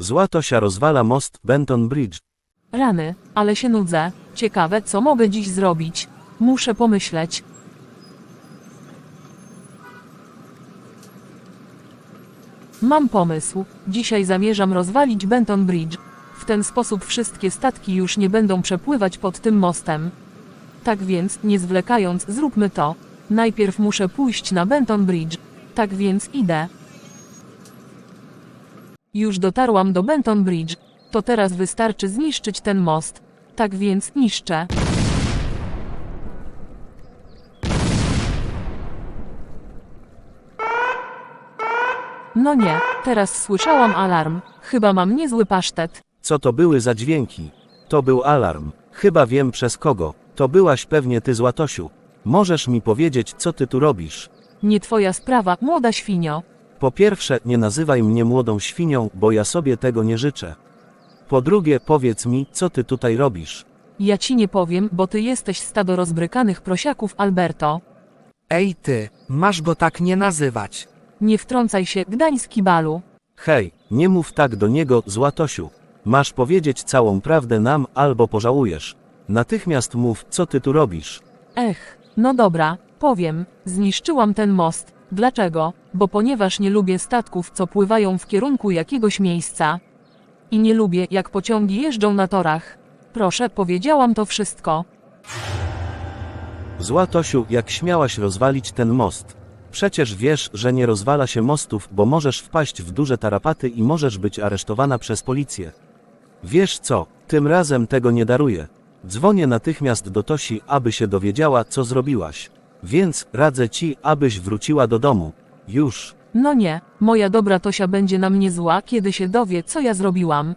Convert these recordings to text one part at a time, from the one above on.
Zła Tosia rozwala most Benton Bridge. Rany, ale się nudzę. Ciekawe, co mogę dziś zrobić. Muszę pomyśleć. Mam pomysł. Dzisiaj zamierzam rozwalić Benton Bridge. W ten sposób wszystkie statki już nie będą przepływać pod tym mostem. Tak więc, nie zwlekając, zróbmy to. Najpierw muszę pójść na Benton Bridge. Tak więc idę. Już dotarłam do Benton Bridge. To teraz wystarczy zniszczyć ten most. Tak więc niszczę. No nie, teraz słyszałam alarm. Chyba mam niezły pasztet. Co to były za dźwięki? To był alarm. Chyba wiem przez kogo. To byłaś pewnie ty, Złatosiu. Możesz mi powiedzieć, co ty tu robisz? Nie twoja sprawa, młoda świnio. Po pierwsze, nie nazywaj mnie młodą świnią, bo ja sobie tego nie życzę. Po drugie, powiedz mi, co ty tutaj robisz? Ja ci nie powiem, bo ty jesteś stado rozbrykanych prosiaków, Alberto. Ej ty, masz go tak nie nazywać. Nie wtrącaj się, gdański balu. Hej, nie mów tak do niego, Złatosiu. Masz powiedzieć całą prawdę nam, albo pożałujesz. Natychmiast mów, co ty tu robisz. Ech, no dobra, powiem. Zniszczyłam ten most. Dlaczego? Bo ponieważ nie lubię statków, co pływają w kierunku jakiegoś miejsca. I nie lubię, jak pociągi jeżdżą na torach. Proszę, powiedziałam to wszystko. Złatosiu, jak śmiałaś rozwalić ten most? Przecież wiesz, że nie rozwala się mostów, bo możesz wpaść w duże tarapaty i możesz być aresztowana przez policję. Wiesz co, tym razem tego nie daruję. Dzwonię natychmiast do Tosi, aby się dowiedziała, co zrobiłaś. Więc radzę ci, abyś wróciła do domu. Już. No nie, moja dobra Tosia będzie na mnie zła, kiedy się dowie, co ja zrobiłam.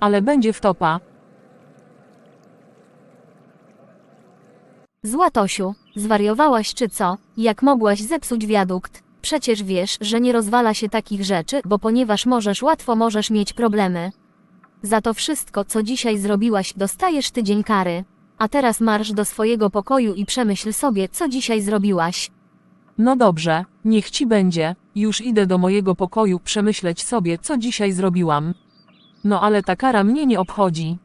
Ale będzie wtopa. Złatosiu, zwariowałaś czy co? Jak mogłaś zepsuć wiadukt? Przecież wiesz, że nie rozwala się takich rzeczy, bo ponieważ możesz łatwo możesz mieć problemy. Za to wszystko, co dzisiaj zrobiłaś, dostajesz tydzień kary. A teraz marsz do swojego pokoju i przemyśl sobie, co dzisiaj zrobiłaś. No dobrze, niech ci będzie. Już idę do mojego pokoju przemyśleć sobie, co dzisiaj zrobiłam. No ale ta kara mnie nie obchodzi.